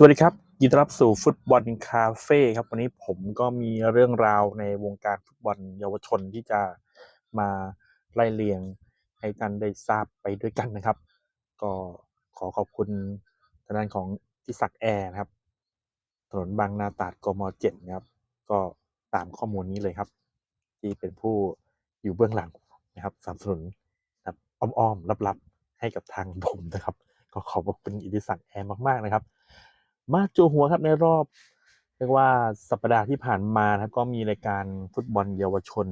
สวัสดีครับ ยินดีต้อนรับสู่ฟุตบอลคาเฟ่ครับ วันนี้ผมก็มีเรื่องราวในวงการฟุตบอลเยาวชนที่จะมาไล่เรียงให้ท่านได้ทราบไปด้วยกันนะครับ ก็ขอขอบคุณทางด้านของทิศักดิ์แอร์นะครับ ถนนบางนาตราดกมเจ็ดนะครับ ก็ตามข้อมูลนี้เลยครับ ที่เป็นผู้อยู่เบื้องหลังนะครับสนับสนุนนะครับอ้อมๆลับๆให้กับทางผมนะครับ ก็ขอบคุณอิทธิศักดิ์แอร์มากๆนะครับ มาจูหัวครับในรอบเรียกว่าสัปดาห์ที่ผ่านมานะครับก็มีรายการฟุตบอลเยาวชน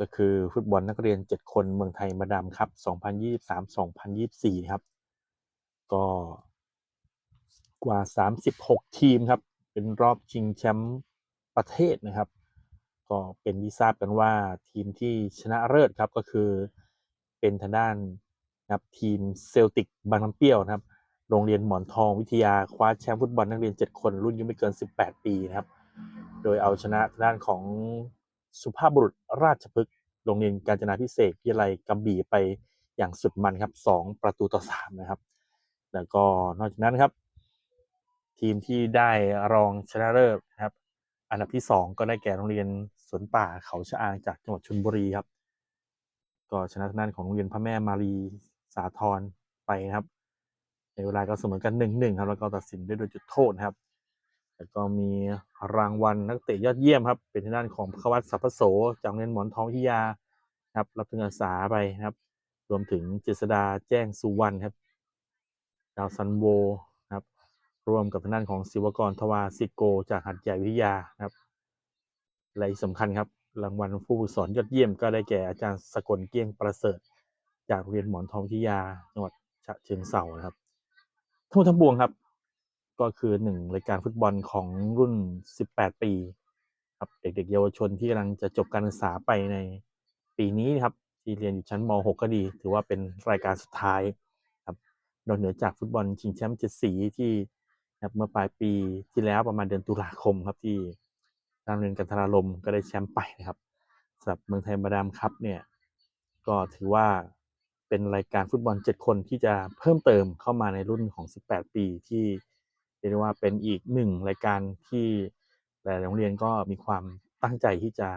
ก็คือฟุตบอลนักเรียน 7 คนเมืองไทยมาดามครับ 2023-2024นะครับ ก็กว่า 36 ทีมครับ เป็นรอบชิงแชมป์ ประเทศนะครับ ก็เป็นที่ทราบกันว่าทีมที่ชนะเลิศครับก็คือเป็นทางด้านนะครับทีมเซลติกบางน้ำเปรี้ยวนะครับ โรงเรียนหมอนทองวิทยาคว้าแชมป์ฟุตบอลนักเรียน 7 คนรุ่นอายุไม่เกิน 18 ปีนะครับ โดยเอาชนะทางด้านของสุภาพบุรุษราชพฤกษ์โรงเรียนกาญจนาพิเศษกวิทยาลัยกำบี่ไปอย่างสุดมันครับ 2 ประตูต่อ 3 นะครับ แล้วก็นอกจากนั้นครับ ทีมที่ได้รองชนะเลิศนะครับ อันดับที่ 2 ก็ได้แก่โรงเรียนสวนป่าเขาชะอางจากจังหวัดชลบุรีครับ ก็ชนะทางด้านของโรงเรียนพระแม่มารีสาทรไปนะครับ ในเวลาก็เสมอกันหนึ่งหนึ่งครับ แล้วก็ตัดสินด้วยโดยจุดโทษนะครับ แล้วก็มีรางวัลนักเตะยอดเยี่ยมครับ เป็นทางด้านของพวัตสัพพโสจากโรงเรียนหมอนทองวิยาครับ รับทุนการศึกษาไปนะครับ รวมถึงเจษดาแจ้งสุวรรณครับ ดาวซันโว ร่วมกับทางด้านของศิวกรทวาสิโก จากหัดใหญ่วิทยานะครับ และที่สำคัญครับ รางวัลผู้ฝึกสอนยอดเยี่ยมก็ได้แก่อาจารย์สกลเกี้ยงประเสริฐ จากโรงเรียนหมอนทองวิทยาจังหวัดฉะเชิงเทรานะครับ ทั้งหมดทั้งปวงครับ ก็คือหนึ่งรายการฟุตบอลของรุ่น 18 ปี ครับเด็กๆ เยาวชนที่กำลังจะจบการศึกษาไปในปีนี้นะครับที่เรียนอยู่ชั้นม .6 ก็ดี ถือว่าเป็นรายการสุดท้ายครับนอกเหนือจากฟุตบอลชิงแชมป์เจ็ดสีที่ ครับเมื่อปลายปีที่แล้วประมาณเดือนตุลาคมครับที่ทางเรียนกันทราลมก็ได้แชมป์ไปนะครับสำหรับเมืองไทยมาดามครับเนี่ยก็ถือว่าเป็นรายการฟุตบอล 7 คนที่จะเพิ่มเติมเข้ามาในรุ่นของ 18 ปีที่เรียกได้ว่าเป็นอีกหนึ่งรายการที่หลายโรงเรียนก็มีความตั้งใจที่จะ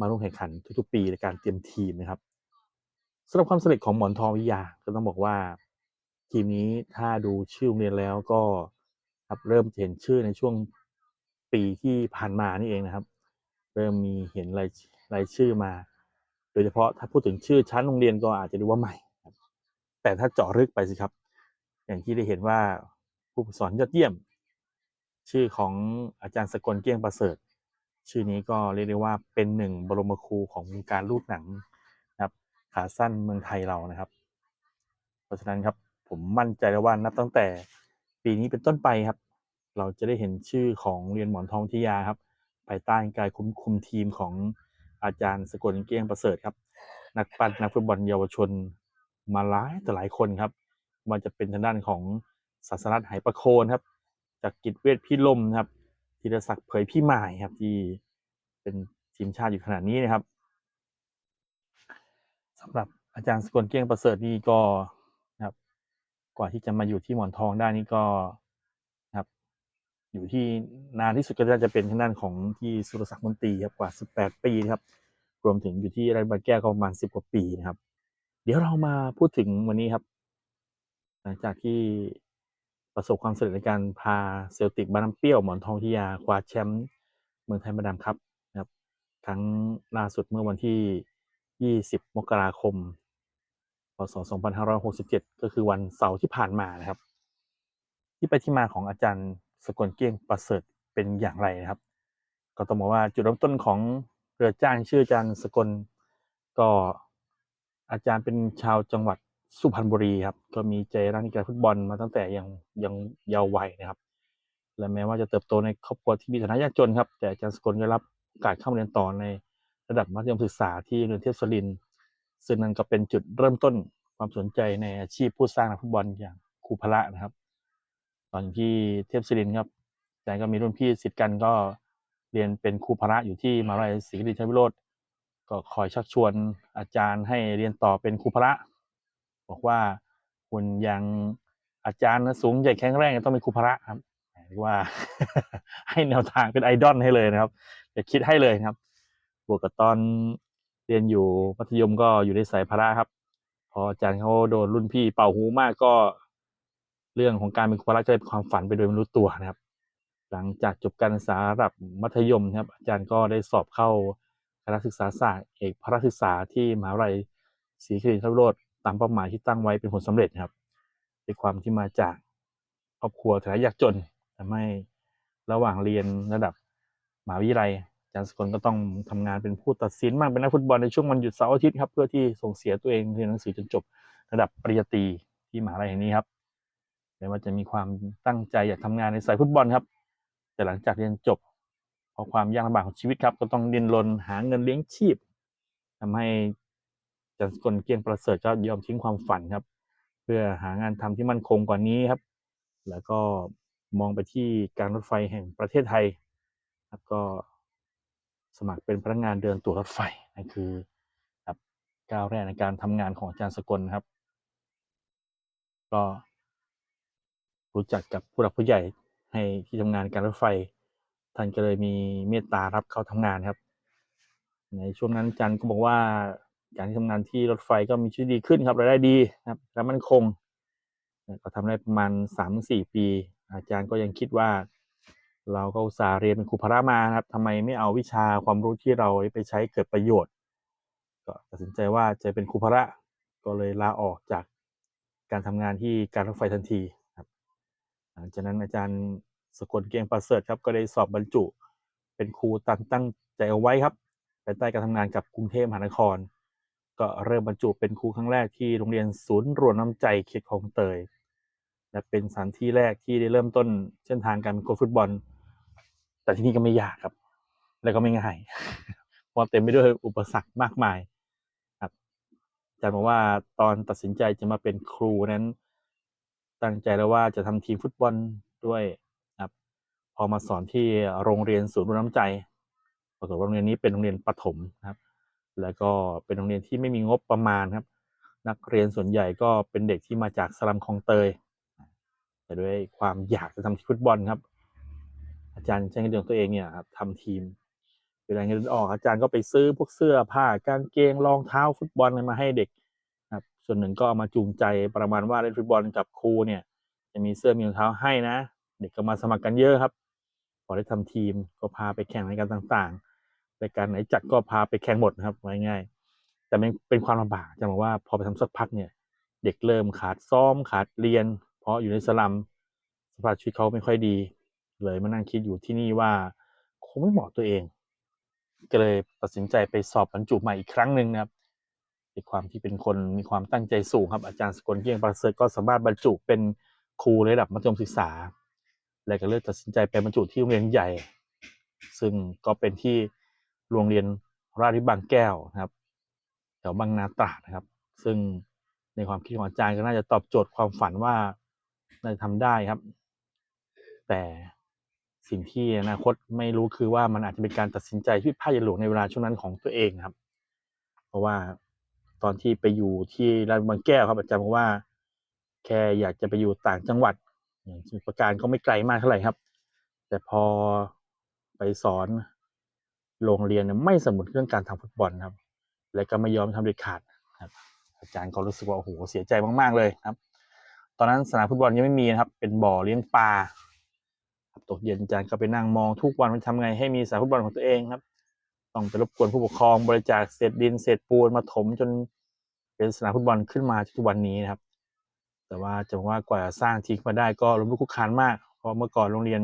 มาร่วมแข่งขันทุกๆ ปีในการเตรียมทีมนะครับสำหรับความสำเร็จของหมอนทองวิทยาก็ต้องบอกว่า ทีมนี้ถ้าดูชื่อโรงเรียนแล้วก็ ครับ เริ่มเห็นชื่อในช่วงปีที่ผ่านมานี่เองนะครับ เริ่มมีเห็นรายรายชื่อมา โดยเฉพาะถ้าพูดถึงชื่อชั้นโรงเรียนก็อาจจะดูว่าใหม่แต่ถ้าเจาะลึกไปสิครับ อย่างที่ได้เห็นว่าผู้สอนยอดเยี่ยม ชื่อของอาจารย์สกลเกี้ยงประเสริฐ ชื่อนี้ก็เรียกได้ว่าเป็นหนึ่งบรมครูของวงการลูกหนังนะครับขาสั้นเมืองไทยเรานะครับ เพราะฉะนั้นครับผมมั่นใจแล้วว่านับตั้งแต่ ปีนี้เป็นต้นไปครับ เราจะได้เห็นชื่อของเรียนหมอนทองวิยาครับภายใต้การคุมคุมทีมของอาจารย์สกลเกียงประเสริฐครับ นักปั้นนักฟุตบอลเยาวชนมาหลายแต่หลายคนครับ มันจะเป็นทางด้านของศาสนัทไหประโคนครับ จากกิจเวทพิลมครับธีรศักดิ์เผยพี่หมายครับ ที่เป็นทีมชาติอยู่ขนาดนี้นะครับสำหรับอาจารย์สกลเกียงประเสริฐนี่ก็ กว่าที่จะมาอยู่ที่หมอนทองได้นี่ก็ครับ อยู่ที่นานที่สุดก็น่าจะเป็นทางด้านของที่สุรศักดิ์มนตรีครับกว่า 18 ปีครับ รวมถึงอยู่ที่ไรบาแก้วก็ประมาณ 10 กว่าปีนะครับ เดี๋ยวเรามาพูดถึงวันนี้ครับ หลังจากที่ประสบความสำเร็จในการพาเซลติกบานน้ำเปรี้ยวหมอนทองทิยาคว้าแชมป์เมืองไทยมาดามครับนะครับ ครั้งล่าสุดเมื่อวันที่ 20 มกราคม ศ 2567 ก็คือวันเสาร์ที่ผ่านมานะครับ ที่ไปที่มาของอาจารย์สกลเกี้ยงประเสริฐเป็นอย่างไรนะครับ ก็ต้องบอกว่าจุดเริ่มต้นของเรือจ้างชื่ออาจารย์สกลก็อาจารย์เป็นชาวจังหวัดสุพรรณบุรีครับ ก็มีใจรักในกีฬาฟุตบอลมาตั้งแต่ยังยังเยาว์วัยนะครับ และแม้ว่าจะเติบโตในครอบครัวที่มีฐานะยากจนครับ แต่อาจารย์สกลได้รับโอกาสเข้าเรียนต่อในระดับมัธยมศึกษาที่เรียนเทพศรินทร์ ซึ่งนั่นก็เป็นจุดเริ่มต้นความสนใจในอาชีพผู้สร้างนักฟุตบอลอย่างครูพละนะครับ ตอนที่เทพศรินครับอาจารย์ก็มีรุ่นพี่สิทธิ์กันก็เรียนเป็นครูพระอยู่ที่มหาวิทยาลัยศรีนครินทรวิโรธก็คอยชักชวนอาจารย์ให้เรียนต่อเป็นครูพระ บอกว่าคุณยังอาจารย์นะสูงใหญ่แข็งแรงต้องเป็นครูพระครับเรียกว่าให้แนวทางเป็นไอดอลให้เลยนะครับจะคิดให้เลยครับ บวกกับตอน รียนอยู่มัธยมก็อยู่ในสายพระครับ พออาจารย์เขาโดนรุ่นพี่เป่าหูมากก็ เรื่องของการเป็นครูพระก็เป็นความฝันไปโดยไม่รู้ตัวนะครับ หลังจากจบการศึกษาระดับมัธยมครับ อาจารย์ก็ได้สอบเข้าคณะศึกษาศาสตร์เอกพระศึกษาที่มหาวิทยาลัยศรีนครินทรวิโรธตามเป้าหมายที่ตั้งไว้เป็นผลสำเร็จครับด้วยความที่มาจากครอบครัวฐานะยากจนทำให้ระหว่างเรียนระดับมหาวิทยาลัย จารย์สกลก็ต้องทำงานเป็นผู้ตัดสินบ้างเป็นนักฟุตบอลในช่วงวันหยุดเสาร์อาทิตย์ครับเพื่อที่ส่งเสียตัวเองเรียนหนังสือจนจบระดับปริญญาตรีที่มหาลัยแห่งนี้ครับแม้ว่าจะมีความตั้งใจอยากทำงานในสายฟุตบอลครับ แต่หลังจากเรียนจบเพราะความยากลำบากของชีวิตครับ ก็ต้องดิ้นรนหาเงินเลี้ยงชีพทำให้อาจันสกลเกียงประเสริฐก็ยอมทิ้งความฝันครับ เพื่อหางานทำที่มั่นคงกว่านี้ครับ แล้วก็มองไปที่การรถไฟแห่งประเทศไทยครับก็ สมัครเป็นพนักงานเดินตั๋วรถไฟนั่นคือครับก้าวแรกในการทำงานของอาจารย์สกลครับ ก็รู้จักกับผู้หลักผู้ใหญ่ให้ที่ทำงานการรถไฟ ท่านก็เลยมีเมตตารับเข้าทำงานครับ ในช่วงนั้นอาจันก็บอกว่าการที่ทำงานที่รถไฟก็มีชีวิตดีขึ้นครับรายได้ดีครับ และมั่นคงก็ทำได้ประมาณสามสี่ปี อาจารย์ก็ยังคิดว่า เราก็อุตส่าห์เรียนเป็นครูพระมานะครับทำไมไม่เอาวิชาความรู้ที่เราไปใช้เกิดประโยชน์ ก็ตัดสินใจว่าจะเป็นครูพระก็เลยลาออกจากการทำงานที่การรถไฟทันทีครับหลังจากนั้นอาจารย์สกลเกียงประเสริฐครับ ก็ได้สอบบรรจุ เป็นครูตั้งตั้งใจเอาไว้ครับภายใต้การทำงานกับกรุงเทพมหานคร ก็เริ่มบรรจุเป็นครูครั้งแรกที่โรงเรียนศูนย์รวมน้ำใจเขตคลองเตย และเป็นสถานที่แรกที่ได้เริ่มต้นเส้นทางการเป็นโค้ชฟุตบอล แต่ที่นี่ก็ไม่ยากครับ แล้วก็ไม่ง่ายเพราะเต็มไปด้วยอุปสรรคมากมายครับอาจารย์บอกว่าตอนตัดสินใจจะมาเป็นครูนั้น ตั้งใจแล้วว่าจะทำทีมฟุตบอลด้วยครับ พอมาสอนที่โรงเรียนศูนย์รวมน้ำใจปรากฏว่าโรงเรียนนี้เป็นโรงเรียนประถมครับ แล้วก็เป็นโรงเรียนที่ไม่มีงบประมาณครับ นักเรียนส่วนใหญ่ก็เป็นเด็กที่มาจากสลัมคลองเตยแต่ด้วยความอยากจะทำทีมฟุตบอลครับ อาจารย์ใช้เงินเดือนของตัวเองเนี่ยครับทำทีมเวลาเงินเดือนออกอาจารย์ก็ไปซื้อพวกเสื้อผ้ากางเกงรองเท้าฟุตบอลอะไรมาให้เด็กครับส่วนหนึ่งก็เอามาจูงใจประมาณว่าเล่นฟุตบอลกับครูเนี่ย จะมีเสื้อมีรองเท้าให้นะ เด็กก็มาสมัครกันเยอะครับพอได้ทำทีมก็พาไปแข่งรายการต่างๆรายการไหนจัดก็พาไปแข่งหมดนะครับง่ายๆแต่เป็นความลำบากจะบอกว่าพอไปทำสักพักเนี่ยเด็กเริ่มขาดซ้อมขาดเรียน เพราะอยู่ในสลัมสภาพชีวิตเขาไม่ค่อยดี เลยมานั่งคิดอยู่ที่นี่ว่าคงไม่เหมาะตัวเอง ก็เลยตัดสินใจไปสอบบรรจุใหม่อีกครั้งหนึ่งนะครับด้วยความที่เป็นคนมีความตั้งใจสูงครับอาจารย์สกลเกียงประเสริฐก็สามารถบรรจุเป็นครูระดับมัธยมศึกษา และก็เลือกตัดสินใจไปบรรจุที่โรงเรียนใหญ่ ซึ่งก็เป็นที่โรงเรียนราชวิบางแก้วนะครับแถวบางนาตราดนะครับ ซึ่งในความคิดของอาจารย์ก็น่าจะตอบโจทย์ความฝันว่าน่าจะทำได้ครับ แต่ สิ่งที่อนาคตไม่รู้คือว่ามันอาจจะเป็นการตัดสินใจที่ผิดพลาดอย่างหลวงในเวลาช่วงนั้นของตัวเองครับ เพราะว่าตอนที่ไปอยู่ที่ราชบางแก้วครับอาจารย์บอกว่า แค่อยากจะไปอยู่ต่างจังหวัด อย่างสมุทรปราการก็ไม่ไกลมากเท่าไหร่ครับ แต่พอไปสอนโรงเรียนไม่สมุนเรื่องการทำฟุตบอลครับ และก็ไม่ยอมทำเด็ดขาดครับ อาจารย์ก็รู้สึกว่าโอ้โหเสียใจมากๆเลยครับ ตอนนั้นสนามฟุตบอลยังไม่มีนะครับ เป็นบ่อเลี้ยงปลา ครับตกเย็นอาจารย์ก็ไปนั่งมองทุกวันว่าทำไงให้มีสนามฟุตบอลของตัวเองครับ ต้องไปรบกวนผู้ปกครองบริจาคเศษดินเศษปูนมาถมจนเป็นสนามฟุตบอลขึ้นมาทุกวันนี้นะครับ แต่ว่าจะว่ากว่าจะสร้างทีมมาได้ก็ล้มลุกคลุกคลานมาก เพราะเมื่อก่อนโรงเรียน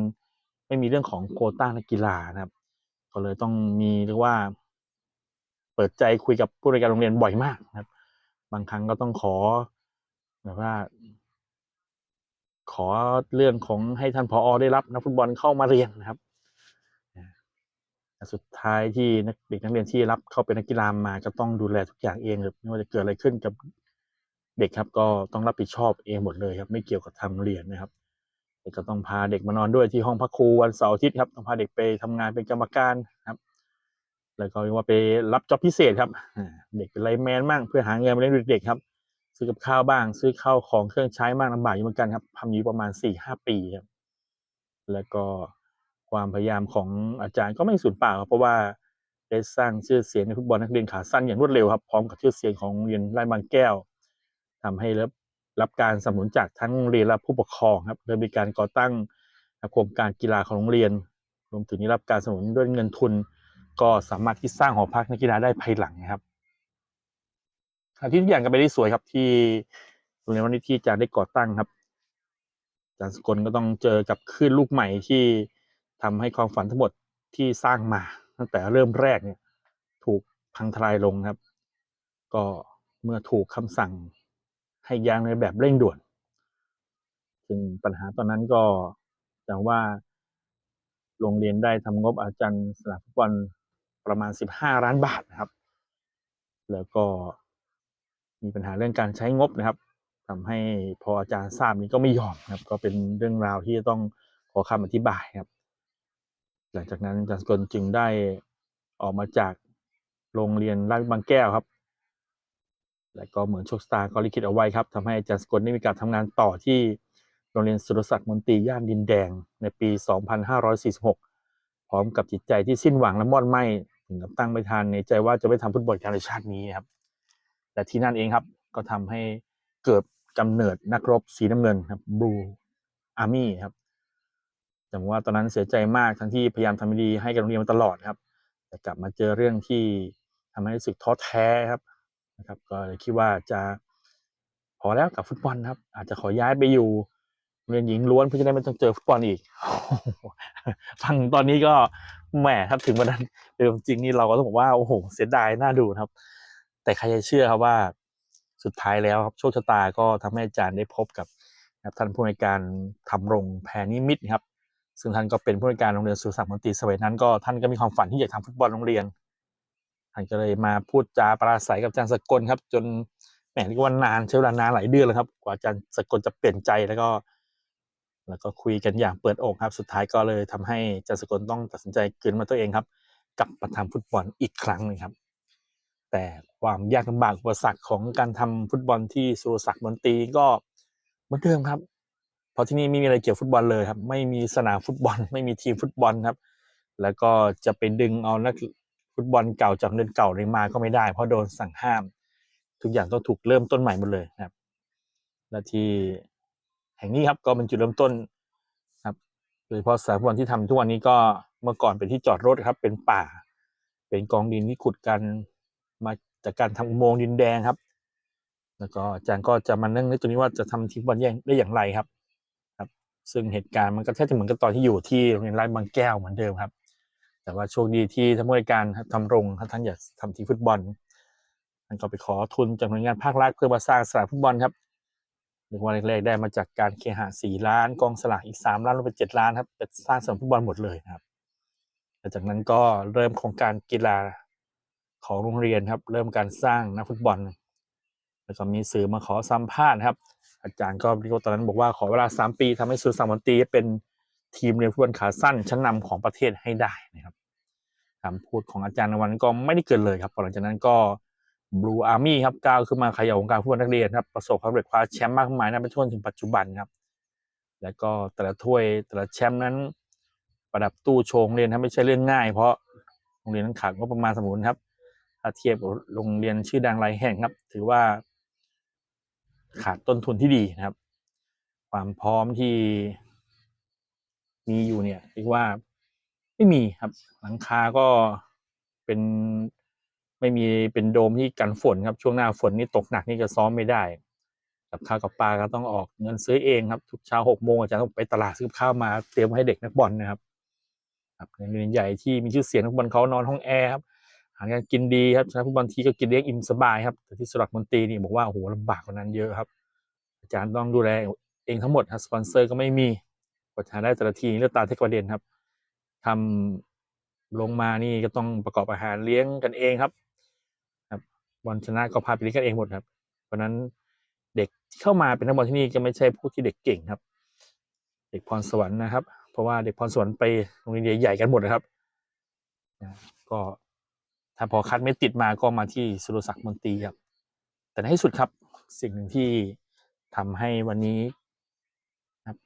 ไม่มีเรื่องของโคต้านักกีฬานะครับ ก็เลยต้องมีเรียกว่า เปิดใจคุยกับผู้บริการโรงเรียนบ่อยมากนะครับ บางครั้งก็ต้องขอแบบว่า ขอเรื่องของให้ท่านผอได้รับนักฟุตบอลเข้ามาเรียนนะครับสุดท้ายที่นักเด็กนักเรียนที่รับเข้าเป็นนักกีฬามาก็ต้องดูแลทุกอย่างเองครับไม่ว่าจะเกิดอะไรขึ้นกับเด็กครับก็ต้องรับผิดชอบเองหมดเลยครับ ไม่เกี่ยวกับทางเรียนนะครับในด็กก็ต้องพาเด็กมานอนด้วยที่ห้องพักครูวันเสาร์อาทิตย์ครับต้องพาเด็กไปทำงานเป็นกรรมการครับ แล้วก็เรียกว่าไปรับจ็อบพิเศษครับเด็กเป็นไลแมนบ้างเพื่อหาเงินมาเลี้ยงดูเด็กครับ ซื้อกับข้าวบ้าง ซื้อข้าวของเครื่องใช้บ้างลำบากอยู่เหมือนกันครับทำอยู่ประมาณสี่ห้าปีครับแล้วก็ความพยายามของอาจารย์ก็ไม่สูญเปล่าครับเพราะว่าได้สร้างชื่อเสียงในฟุตบอลนักเรียนขาสั้นอย่างรวดเร็วครับพร้อมกับชื่อเสียงของโรงเรียนไร่บางแก้วทำให้รับรับการสนับสนุนจากทั้งโรงเรียนและผู้ปกครองครับโดยมีการก่อตั้งโครงการกีฬาของโรงเรียน รวมถึงได้รับการสนับสนุนด้วยเงินทุน ก็สามารถที่สร้างหอพักนักกีฬาได้ภายหลังนะครับ ที่ทุกอย่างก็ไปได้สวยครับที่โรงเรียนวันนี้ที่อาจารย์ได้ก่อตั้งครับอาจารย์สกลก็ต้องเจอกับคลื่นลูกใหม่ที่ทำให้ความฝันทั้งหมดที่สร้างมา ตั้งแต่เริ่มแรกเนี่ย ถูกพังทลายลงครับ ก็เมื่อถูกคำสั่งให้ย้ายในแบบเร่งด่วน ซึ่งปัญหาตอนนั้นก็จะว่าโรงเรียนได้ทำงบอาจารย์สนามฟุตบอลประมาณ 15 ล้านบาทนะครับ แล้วก็ มีปัญหาเรื่องการใช้งบนะครับทำให้พออาจารย์ทราบนี้ก็ไม่ยอมครับ ก็เป็นเรื่องราวที่จะต้องขอคำอธิบายครับ หลังจากนั้นอาจารย์สกลจึงได้ออกมาจากโรงเรียนราชบางแก้วครับ และก็เหมือนโชคชะตาก็ลิขิตเอาไว้ครับทำให้อาจารย์สกลได้มีการทำงานต่อที่โรงเรียนสุรศักดิ์มนตรีย่านดินแดง ในปี 2546 พร้อมกับจิตใจที่สิ้นหวังและมอดไหม้ถึงกับตั้งไม่ทันในใจว่าจะไม่ทำฟุตบอลการในชาตินี้ครับ แต่ที่นั่นเองครับ ก็ทำให้เกิดกำเนิดนักรบสีน้ำเงินครับบลูอาร์มี่ครับจำว่าตอนนั้นเสียใจมากทั้งที่พยายามทำดีให้กับโรงเรียนมาตลอดครับ แต่กลับมาเจอเรื่องที่ทำให้รู้สึกท้อแท้ครับนะครับ ก็เลยคิดว่าจะพอแล้วกับฟุตบอลครับ อาจจะขอย้ายไปอยู่เรียนหญิงล้วนเพื่อจะได้ไม่ต้องเจอฟุตบอลอีกฟังตอนนี้ก็แหมครับถึงวันนั้นเป็นความจริงนี่เราก็ต้องบอกว่าโอ้โหเสียดายน่าดูครับ แต่ใครจะเชื่อครับว่าสุดท้ายแล้วครับโชคชะตาก็ทำให้อาจารย์ได้พบกับนะท่านผู้ในการทำรงแพรนิมิตรครับ ซึ่งท่านก็เป็นผู้ในการโรงเรียนสุรศักดิ์มนตรีสมัยนั้นก็ท่านก็มีความฝันที่อยากทำฟุตบอลโรงเรียน ท่านก็เลยมาพูดจาปราศัยกับอาจารย์สกลครับ จนแหมเรียกว่านานใช้เวลานานหลายเดือนแล้วครับ กว่าอาจารย์สกลจะเปลี่ยนใจแล้วก็ แล้วก็คุยกันอย่างเปิดอกครับ สุดท้ายก็เลยทำให้อาจารย์สกลต้องตัดสินใจคืนมาตัวเองครับกลับมาทำฟุตบอลอีกครั้งหนึ่งครับ แต่ความยากลำบากอุปสรรคของการทำฟุตบอลที่สุรศักดิ์มนตรีก็เหมือนเดิมครับเพราะที่นี่ไม่มีอะไรเกี่ยวฟุตบอลเลยครับ ไม่มีสนามฟุตบอล ไม่มีทีมฟุตบอลครับ แล้วก็จะไปดึงเอานักฟุตบอลเก่าจากเดือนเก่าเลยมาก็ไม่ได้ เพราะโดนสั่งห้าม ทุกอย่างต้องถูกเริ่มต้นใหม่หมดเลยครับ และที่แห่งนี้ครับก็เป็นจุดเริ่มต้นครับโดยเฉพาะสนามฟุตบอลที่ทำทุกวันนี้ก็เมื่อก่อนเป็นที่จอดรถครับ เป็นป่า เป็นกองดินที่ขุดกัน มาจากการทำอุโมงค์ดินแดงครับ แล้วก็อาจารย์ก็จะมานั่งนึกตัวนี้ว่าจะทำทีมฟุตบอลแย่งได้อย่างไรครับ ครับ ซึ่งเหตุการณ์มันก็แทบจะเหมือนกับตอนที่อยู่ที่โรงเรียนไราชบางแก้วเหมือนเดิมครับ แต่ว่าโชคดีที่ท่านผู้ในวยการทำรงท่านอยากทำทีฟุตบอลท่านก็ไปขอทุนจากหน่วยงานภาครัฐเพื่อมาสร้างสนามฟุตบอลครับหนึ่งวันแรกๆได้มาจากการเคหะสี่ล้านกองสลากอีกสามล้านรวมเป็นเจ็ดล้านครับเป็นสร้างสนามฟุตบอลหมดเลยครับหลังจากนั้นก็เริ่มโครงการกีฬา ของโรงเรียนครับ เริ่มการสร้างนักฟุตบอล แล้วก็มีสื่อมาขอสัมภาษณ์ครับ อาจารย์ก็ตอนนั้นบอกว่าขอเวลาสามปีทำให้สุรศักดิ์มนตีเป็นทีมเรียนฟุตบอลขาสั้นชั้นนำของประเทศให้ได้นะครับคำพูดของอาจารย์ในวันนั้นก็ไม่ได้เกินเลยครับหลังจากนั้นก็บลูอาร์มี่ครับก้าวขึ้นมาขยายวงการฟุตบอลนักเรียนครับประสบความสำเร็จคว้าแชมป์มากมายนับเป็นช่วงถึงปัจจุบันครับแล้วก็แต่ละถ้วยแต่ละแชมป์นั้น ประดับตู้โชว์โรงเรียนครับไม่ใช่เรื่องง่าย เพราะโรงเรียนนั้นขาดงบประมาณสมุนครับ เทียบกับโรงเรียนชื่อดังหลายแห่งครับ ถือว่าขาดต้นทุนที่ดีนะครับ ความพร้อมที่มีอยู่เนี่ยเรียกว่าไม่มีครับ หลังคาก็เป็นไม่มีเป็นโดมที่กันฝนครับ ช่วงหน้าฝนนี่ตกหนักนี่จะซ้อมไม่ได้ กับข้าวกับปลาก็ต้องออกเงินซื้อเองครับ ทุกเช้าหกโมงอาจารย์ต้องไปตลาดซื้อข้าวมาเตรียมให้เด็กนักบอลนะครับครับในโรงเรียนใหญ่ที่มีชื่อเสียงนักบอลเขานอนห้องแอร์ครับ หารการกินดีครับชนะฟุตบอลทีก็กินเลี้ยงอิ่มสบายครับแต่ที่สระมนตรีนี่บอกว่าโอ้โหลำบากกว่านั้นเยอะครับ อาจารย์ต้องดูแลเองทั้งหมดครับสปอนเซอร์ก็ไม่มีกว่าจะได้แต่ละทีเลือกตาเทคประเด็นครับทำลงมานี่ก็ต้องประกอบอาหารเลี้ยงกันเองครับ ครับบอลชนะก็พาไปเลี้ยงกันเองหมดครับ เพราะนั้นเด็กที่เข้ามาเป็นนักบอลที่นี่ก็ไม่ใช่พวกที่เด็กเก่งครับ เด็กพรสวรรค์นะครับ เพราะว่าเด็กพรสวรรค์ไปโรงเรียนใหญ่ๆกันหมดนะครับก็ ถ้าพอคัดไม่ติดมาก็มาที่สุรศักดิ์มนตรีครับ แต่ในที่สุดครับสิ่งหนึ่งที่ทำให้วันนี้ครับ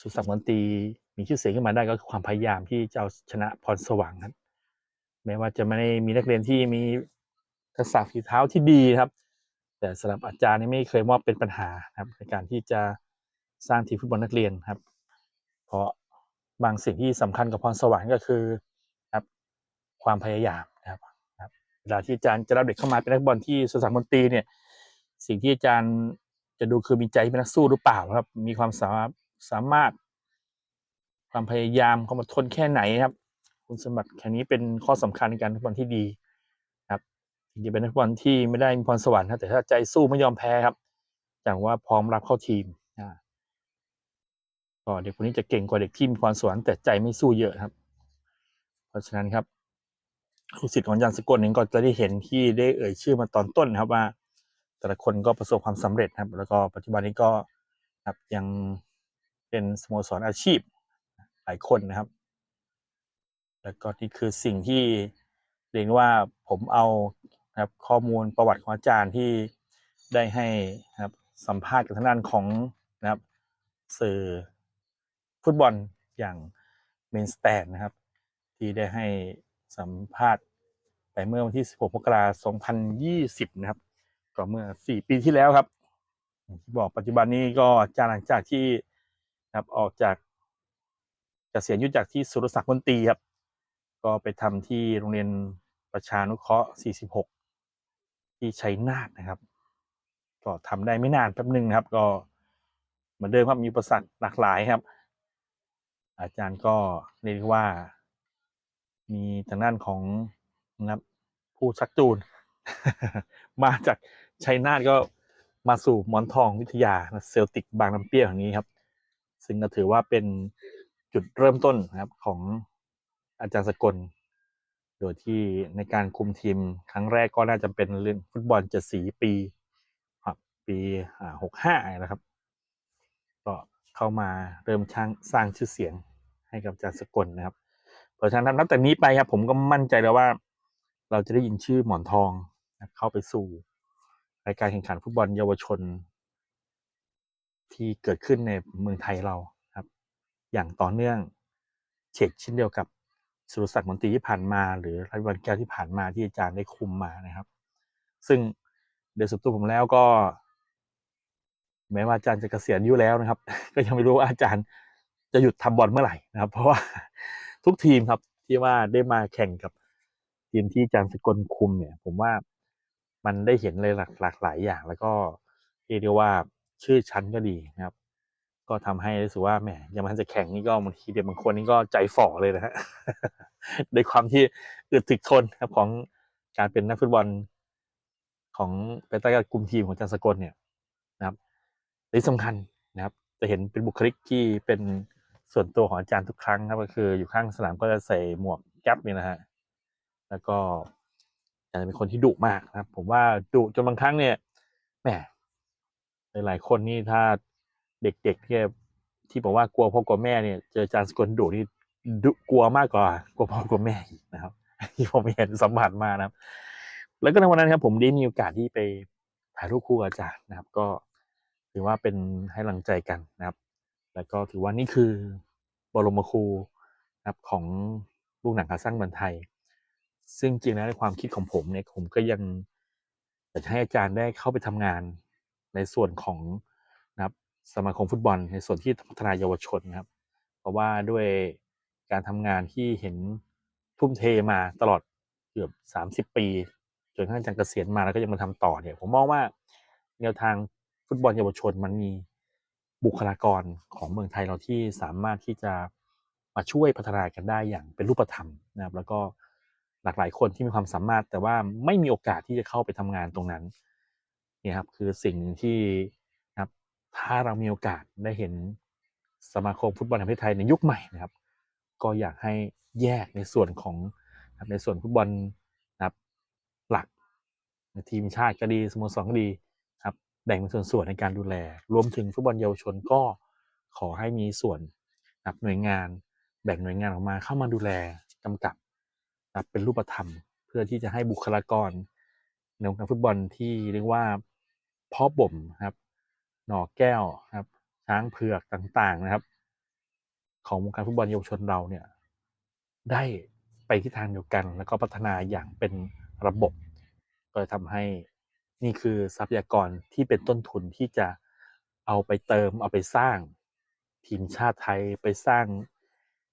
สุรศักดิ์มนตรีมีชื่อเสียงขึ้นมาได้ก็คือความพยายามที่จะเอาชนะพรสว่างครับแม้ว่าจะไม่ได้มีนักเรียนที่มีทักษะฝีเท้าที่ดีครับ แต่สำหรับอาจารย์นี่ไม่เคยมอบเป็นปัญหาครับในการที่จะสร้างทีมฟุตบอลนักเรียนครับ เพราะบางสิ่งที่สำคัญกับพรสวรรค์ก็คือครับความพยายาม นะครับครับเวลาที่อาจารย์จะรับเด็กเข้ามาเป็นนักบอลที่สุสานมนตรีเนี่ย สิ่งที่อาจารย์จะดูคือมีใจเป็นนักสู้หรือเปล่าครับ มีความสามารถสามารถ ความพยายามความอดทนแค่ไหนครับ คุณสมบัติแค่นี้เป็นข้อสำคัญในการฟุตบอลที่ดีครับถึงจะเป็นนักบอลที่ไม่ได้มีพรสวรรค์นะแต่ถ้าใจสู้ไม่ยอมแพ้ครับอย่างว่าพร้อมรับเข้าทีมอ่าก็เด็กคนนี้จะเก่งกว่าเด็กที่มีพรสวรรค์แต่ใจไม่สู้เยอะครับ เพราะฉะนั้นครับ ลูกศิษย์ของอาจารย์สกลเองก็จะได้เห็นที่ได้เอ่ยชื่อมาตอนต้นนะครับว่า แต่ละคนก็ประสบความสำเร็จครับ แล้วก็ปัจจุบันนี้ก็ครับยังเป็นสโมสรอาชีพหลายคนนะครับ แล้วก็นี่คือสิ่งที่เรียกว่าผมเอานะครับข้อมูลประวัติของอาจารย์ที่ได้ให้นะครับสัมภาษณ์กับทางด้านของนะครับ สื่อฟุตบอลอย่างเมนสแตนนะครับ ที่ได้ให้ สัมภาษณ์ไปเมื่อวันที่ 16มกราคม2020 นะครับ ก็เมื่อ 4 ปีที่แล้วครับที่บอกปัจจุบันนี้ก็อาจารย์หลังจากที่ครับออกจากเกษียณยุจากที่สุรศักดิ์มนตรีครับ ก็ไปทำที่โรงเรียนประชานุเคราะห์ 46 ที่ชัยนาทนะครับ ก็ทำได้ไม่นานแป๊บหนึ่งนะครับ ก็เหมือนเดิมครับมีอุปสรรคหลากหลายครับ อาจารย์ก็เรียกว่า มีทางด้านของนะครับผู้ชักจูน มาจากชัยนาทก็มาสู่หมอนทองวิทยาเซลติกบางน้ำเปี้ยวอย่างนี้ครับ ซึ่งก็ถือว่าเป็นจุดเริ่มต้นนะครับของอาจารย์สกล โดยที่ในการคุมทีมครั้งแรกก็น่าจะเป็นเรื่องฟุตบอลเจ็ดสีปีปีหกห้านะครับ ก็เข้ามาเริ่มช่างสร้างชื่อเสียงให้กับอาจารย์สกลนะครับ เพราะฉะนั้นนับแต่นี้ไปครับผมก็มั่นใจแล้วว่า เราจะได้ยินชื่อหมอนทองเข้าไปสู่รายการแข่งขันฟุตบอลเยาวชน ที่เกิดขึ้นในเมืองไทยเราครับ อย่างต่อเนื่องเช็คชิ้นเดียวกับสุรศักดิ์มนตรีที่ผ่านมา หรือรัฐวันแก้วที่ผ่านมาที่อาจารย์ได้คุมมานะครับ ซึ่งโดยสุดตัวผมแล้วก็ แม้ว่าอาจารย์จะเกษียณอายุแล้วนะครับ ก็ยังไม่รู้ว่าอาจารย์จะหยุดทำบอลเมื่อไหร่นะครับ เพราะว่า ทุกทีมครับที่ว่าได้มาแข่งกับทีมที่จารย์สกลคุมเนี่ย ผมว่ามันได้เห็นเลยหลากหลากหลายอย่าง แล้วก็เรียกว่าชื่อชั้นก็ดีนะครับ ก็ทำให้รู้สึกว่าแหมยังมันจะแข่งนี่ก็บางทีเด็กบางคนนี่ก็ใจฝ่อเลยนะฮะด้วยความที่อึดถึกทนครับของการเป็นนักฟุตบอลของไปใต้การคุมทีมของจารย์สกลเนี่ยนะครับที่สำคัญนะครับ จะเห็นเป็นบุคลิกที่เป็น ส่วนตัวของอาจารย์ทุกครั้งครับก็คืออยู่ข้างสนามก็จะใส่หมวกแก๊ปนี่นะฮะแล้วก็อาจจะเป็นคนที่ดุมากนะครับ ผมว่าดุจนบางครั้งเนี่ยแหมหลายๆคนนี่ถ้าเด็กๆที่ที่บอกว่ากลัวพ่อกลัวแม่เนี่ยเจออาจารย์สกลดุนี่ดุกลัวมากกว่ากลัวพ่อกลัวแม่อีกนะครับที่ผมเห็นสัมผัสมานะครับ แล้วก็ในวันนั้นครับ ผมได้มีโอกาสที่ไปถ่ายรูปคู่อาจารย์นะครับ ก็ถือว่าเป็นให้กำลังใจกันนะครับ แล้วก็ถือว่านี่คือบรมครูนะครับของลูกหนังขาสร้างเมืองไทย ซึ่งจริงแล้วในความคิดของผมเนี่ยผมก็ยังอยากจะให้อาจารย์ได้เข้าไปทำงานในส่วนของนะครับสมาคมฟุตบอล ในส่วนที่พัฒนาเยาวชนนะครับ เพราะว่าด้วยการทำงานที่เห็นทุ่มเทมาตลอดเกือบสามสิบปี จนกระทั่งอาจารย์เกษียณมาแล้วก็ยังมาทำต่อเนี่ยผมมองว่าแนวทางฟุตบอลเยาวชนมันมี บุคลากรของเมืองไทยเราที่สามารถที่จะมาช่วยพัฒนากันได้อย่างเป็นรูปธรรมนะครับ แล้วก็หลากหลายคนที่มีความสามารถ แต่ว่าไม่มีโอกาสที่จะเข้าไปทำงานตรงนั้นเนี่ยครับคือสิ่งที่นะครับถ้าเรามีโอกาสได้เห็นสมาคมฟุตบอลแห่งประเทศไทยในยุคใหม่นะครับ ก็อยากให้แยกในส่วนของในส่วนฟุตบอลนะครับหลักทีมชาติก็ดีสโมสรก็ดี แบ่งเป็นส่วนๆในการดูแล รวมถึงฟุตบอลเยาวชนก็ขอให้มีส่วนนับหน่วยงาน แบ่งหน่วยงานออกมาเข้ามาดูแลกำกับนับเป็นรูปธรรม เพื่อที่จะให้บุคลากรในวงการฟุตบอลที่เรียกว่าเพ่อบ่มครับหน่อแก้วครับช้างเผือกต่างๆนะครับ ของวงการฟุตบอลเยาวชนเราเนี่ยได้ไปที่ทางเดียวกัน แล้วก็พัฒนาอย่างเป็นระบบ ก็จะทำให้ นี่คือทรัพยากรที่เป็นต้นทุนที่จะเอาไปเติมเอาไปสร้างทีมชาติไทยไปสร้าง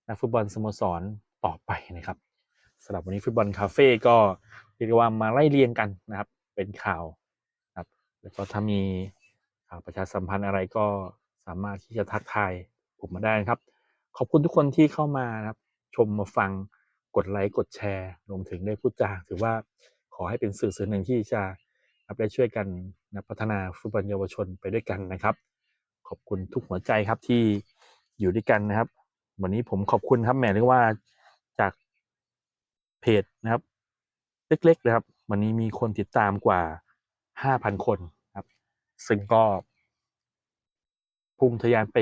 นักฟุตบอลสโมสรต่อไปนะครับสำหรับวันนี้ฟุตบอลคาเฟ่ก็เรียกว่ามาไล่เรียงกันนะครับ เป็นข่าวนะครับ แล้วก็ถ้ามีข่าวประชาสัมพันธ์อะไรก็สามารถที่จะทักทายผมมาได้นะครับ ขอบคุณทุกคนที่เข้ามานะครับ ชมมาฟังกดไลค์กดแชร์รวมถึงได้พูดจาถือว่าขอให้เป็นสื่อสื่อหนึ่งที่จะ ครับได้ช่วยกันนะพัฒนาฟุตบอลเยาวชนไปด้วยกันนะครับ ขอบคุณทุกหัวใจครับที่อยู่ด้วยกันนะครับ วันนี้ผมขอบคุณครับแหมเรียกว่าจากเพจนะครับ เล็กๆนะครับ วันนี้มีคนติดตามกว่า5,000คนครับ ซึ่งก็พุ่งทะยานไป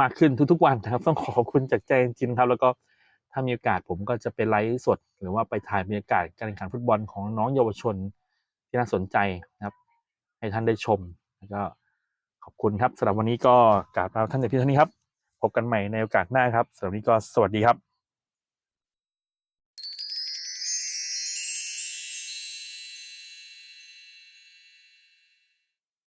มากขึ้นทุกๆวันนะครับ ต้องขอบคุณจากใจจริงครับ แล้วก็ถ้ามีโอกาสผมก็จะไปไลฟ์สด หรือว่าไปถ่ายบรรยากาศการแข่งขันฟุตบอลของน้องเยาวชน ที่น่าสนใจนะครับ ให้ท่านได้ชมแล้วก็ขอบคุณครับสำหรับวันนี้ก็กราบลาท่านในเพียงเท่านี้ครับ พบกันใหม่ในโอกาสหน้าครับสำหรับวันนี้ก็สวัสดีครับ